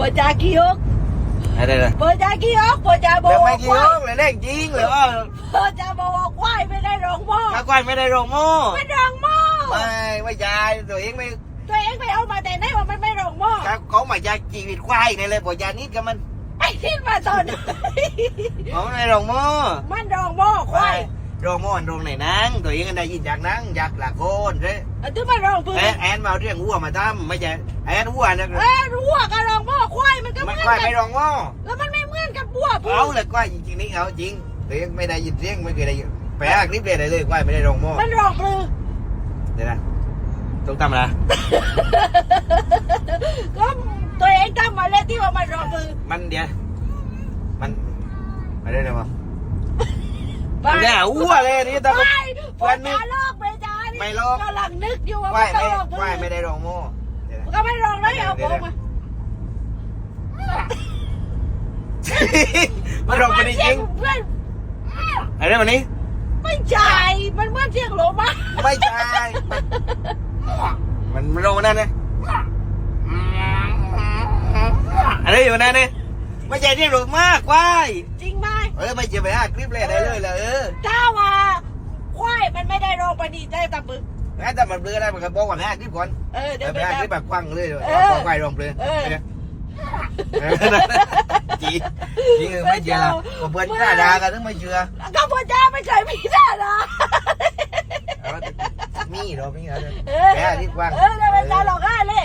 บจ่ากี่ยกอะไรนะบจ่ากี่ยกบจ่าบอแล้วกไม่กี่ควายยกเลยเล่นจริงเลยว่าบจ่าบอกว่าควายไม่ได้รองหม้อถ้าควายไม่ได้โรงโม่ไม่รองหม้อไม่ไม่ใช่ตัวเองไม่ตัวเองไปเอามาแต่ไหนว่ามันไม่รองหม้อถ้าเขามาจากชีวิตควายในเลยบอกยานิดกับมันไอ้ที่มาตอนไหนเขาไม่ได้โรงโม่มันรองหม้อควายโรงโม่โรงไหนนั่งตัวเองก็ได้ยินจากนั่งจากหลักโคนเด้อันที่มันรองปืนแอนแอนมาเอาเรื่องวัวมาทำไม่ใช่แอนวัวนะเออรู้ว่ากับรองห ม้อควายมันก็เหมัมืนอนควายกัไม่นโรงโม่แล้วมันไม่เหมือนกับบัวพูเอาเลยควายจริงๆนี่เอาจริงตัวเองไม่ได้ยินเสียงไม่เคยได้ยินไปหาคลิปเลยได้เลยควายไม่ได้โรงโม่มันรองปืนเดี๋ยวนะต้องทำอะไรก็ตัวเองทำมาเลยที่ว่ามันรองปืนมันเดี๋ยวมันอะไรนะวะไปเนี่ยอ้วเลยนี่ตาไปก็พอจะลอกไปจ้านี่ไม่ลอกกำลังนึกอยู่ว่าความัยนต้องรองปืไม่ควายไม่นได้โรงโม่เดี๋ยวนะก็ไม่รองแล้วเอาโบมา มันโรงไปจริงเพื่อนอะไรวันนี้ ไม่ใช่มันเหมื่อนเสียงโลมาไม่ใช่มันมันโรงนั่นนะอะไรอยู่นั่นเนี่ยไม่ใช่ที่โรงมากควายจริงไหมเออไม่เจอไปหาคลิปเลยได้เลยละเออถ้าว่าควายมันไม่ได้รองปณีได้ตะบึกงั้นถ้ามันเบลอได้มันก็บอกว่าไปหาคลิปก่อนเออเดี๋เดี๋ยยววไปไปหาคลิปทำแบบควังเลยเออควายโรงเบลอ เออเออจริงจริงไม่เชื่อละเพื่อนกล้าด่ากันถึงไม่เชื่อก็พ่อจ้าไม่เคยมีหน้านะมีเหรอมีเหรอเออแกที่กว้างเออเดี๋ยวไปจ้าหลอกง่ายเลย